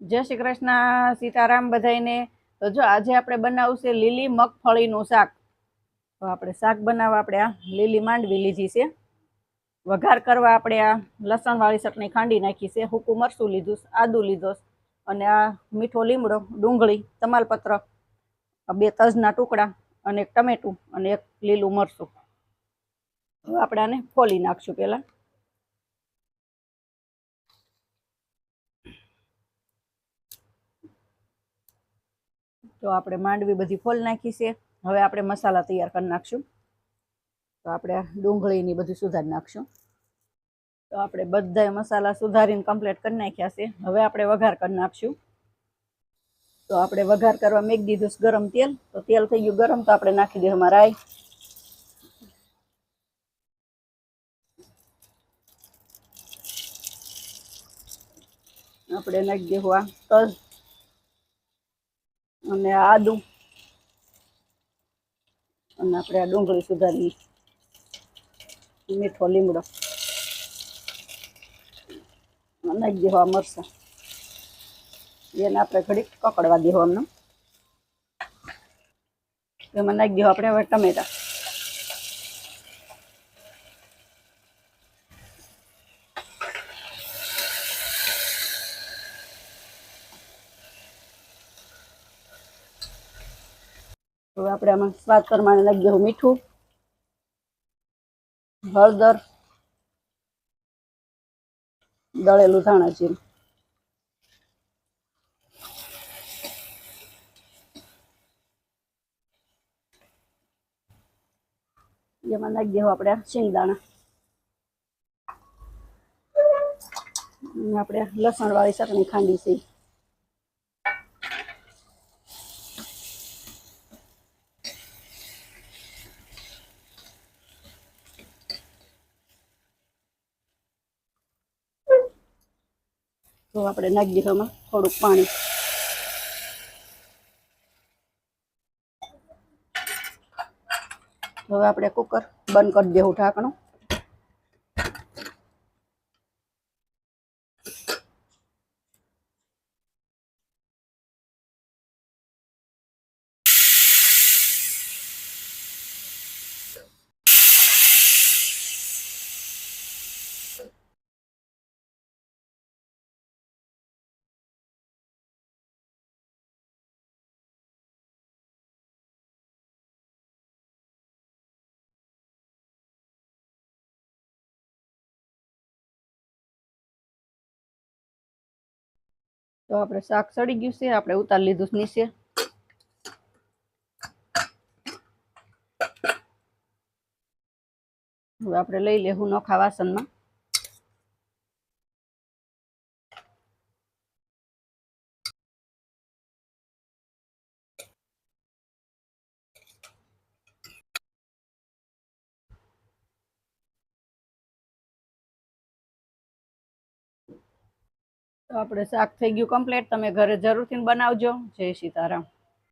જય શ્રી કૃષ્ણ, સીતારામ બધાઈને તો જો આજે આપણે બનાવશે લીલી મગફળીનું શાક. તો આપણે શાક બનાવવા આપણે આ લીલી માંડવી લીધી છે. વઘાર કરવા આપણે આ લસણવાળી ચટણી ખાંડી નાખી છે. હુકું મરચું લીધું, આદું લીધો અને આ મીઠો લીમડો, ડુંગળી, તમાલપત્ર બે તજના ટુકડા અને એક ટમેટું અને એક લીલું મરચું. હવે આપણે આને ફોલી નાખશું પહેલાં. તો આપણે માંડવી બધી ફોલ નાખી છે. હવે આપણે મસાલા તૈયાર કરી નાખશું. તો આપણે ડુંગળીની બધું સુધારી નાખશું. તો આપણે બધાય મસાલા સુધારીને કમ્પ્લીટ કરી નાખ્યા છે. હવે આપણે વઘાર કરી નાખશું. તો આપણે વઘાર કરવા મેક દીધું ગરમ તેલ. તો તેલ થઈ ગયું ગરમ, તો આપણે નાખી દઈએ રાઈ. આપણે નાખી દેવું આ તજ અને આદું. અને આપણે આ ડુંગળી સુધારી મીઠો લીમડો. નાખી દેવા આ મરચાં. એને આપણે ઘડીક કકડવા દેવો એમને એમાં નાખી દેવું આપણે હવે ટમેટા. હવે આપણે આમાં સ્વાદ પ્રમાણે નાખી દેવું મીઠું, હળદર, દળેલું ધાણા જીરું. જેમાં નાખી દેવું આપણે શિંગદાણા. આપણે લસણ વાળી ચટણી ખાંડી છે. તો આપણે નાખી આમાં થોડુંક પાણી. હવે આપણે કુકર બંધ કરી દેવું ઢાંકણું. તો આપણે શાક સડી ગયું છે, આપણે ઉતારી લીધું છે નીચે. હવે આપણે લઈ લેવું નોખા વાસણમાં. તો આપણે શાક થઈ ગયું કમ્પ્લીટ તમે ઘરે જરૂરથી બનાવજો. જય સીતારામ